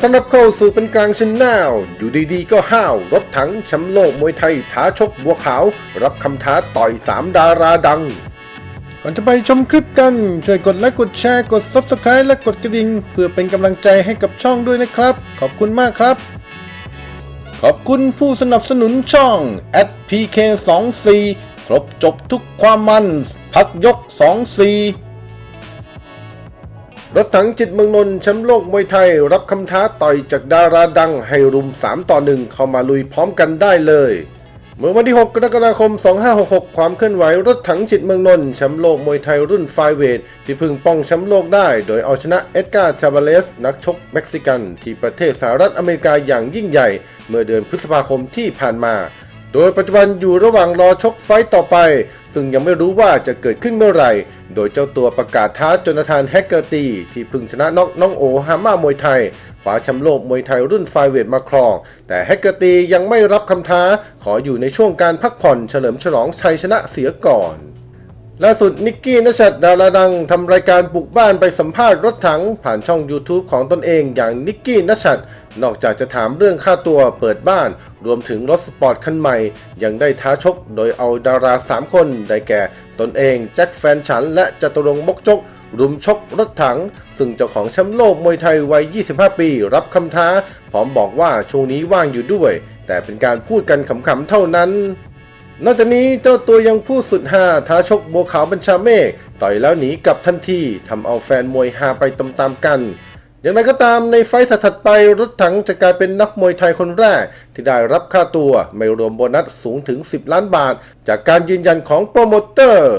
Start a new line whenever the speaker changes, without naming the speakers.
ต้อนรับเข้าสู่เป็นกลางชนแนลอยู่ดีๆ ก็ห้าว รถถังแชมป์โลกมวยไทยท้าชกบัวขาว รับคำท้าต่อย 3 ดาราดัง ก่อนจะไปชมคลิปกัน ช่วยกดไลค์กดแชร์กด Subscribe และกดกระดิ่ง เพื่อเป็นกำลังใจให้กับช่องด้วยนะครับ ขอบคุณมากครับ ขอบคุณผู้สนับสนุนช่อง @pk24 ครบจบทุกความมัน พักยก 24 รถถังจิตเมืองนนท์แชมป์โลกมวยไทย รับคำท้าต่อยจากดาราดังให้รุม 3 ต่อ 1 เข้ามาลุยพร้อมกันได้เลย เมื่อวันที่ 6 กรกฎาคม 2566 ความเคลื่อนไหวรถถังจิตเมืองนนท์แชมป์โลกมวยไทยรุ่นไฟเวทที่พึ่งป้องแชมป์โลกได้ โดยเอาชนะเอ็ดการ์ชาบาเลส นักชกเม็กซิกัน ที่ประเทศสหรัฐอเมริกาอย่างยิ่งใหญ่ เมื่อเดือนพฤษภาคมที่ผ่านมาโดยปัจจุบันอยู่ระหว่างรอชกไฟต์ต่อไป ซึ่งยังไม่รู้ว่าจะเกิดขึ้นเมื่อไหร่ โดยเจ้าตัวประกาศท้าจนทานแฮกเกอร์ตี ที่พึ่งชนะน็อกน้องโอฮาม่ามวยไทยคว้าแชมป์โลกมวยไทยรุ่นไฟเวทมาครอง แต่แฮกเกอร์ตียังไม่รับคำท้า ขออยู่ในช่วงการพักผ่อนเฉลิมฉลองชัยชนะเสียก่อน ล่าสุดนิกกี้นัชัดดาราดังทำรายการบุกบ้านไปสัมภาษณ์รถถังผ่านช่อง YouTube ของตนเองอย่างนิกกี้นัชัดนอกจากจะถามเรื่องค่าตัวเปิดบ้าน รวมถึงรถสปอร์ตคันใหม่ ยังได้ท้าชกโดยเอาดารา 3 คนได้แก่ตนเองแจ็คแฟนฉัน และจตุรงมกจก รุมชกรถถัง ซึ่งเจ้าของแชมป์โลกมวยไทยวัย 25 ปี รับคำท้า พร้อมบอกว่าช่วงนี้ว่างอยู่ด้วย แต่เป็นการพูดกันขำๆเท่านั้น นอกจากนี้เจ้าตัวยังพูดสุดฮาท้าชกบัวขาวบัญชาเมฆต่อยแล้วหนีกลับทันทีทำเอาแฟนมวยฮาไปตามๆกัน อย่างไรก็ตามในไฟต์ถัดๆไปรถถังจะกลายเป็นนักมวยไทยคนแรก ที่ได้รับค่าตัวไม่รวมโบนัสสูงถึง 10 ล้านบาท จากการยืนยันของโปรโมเตอร์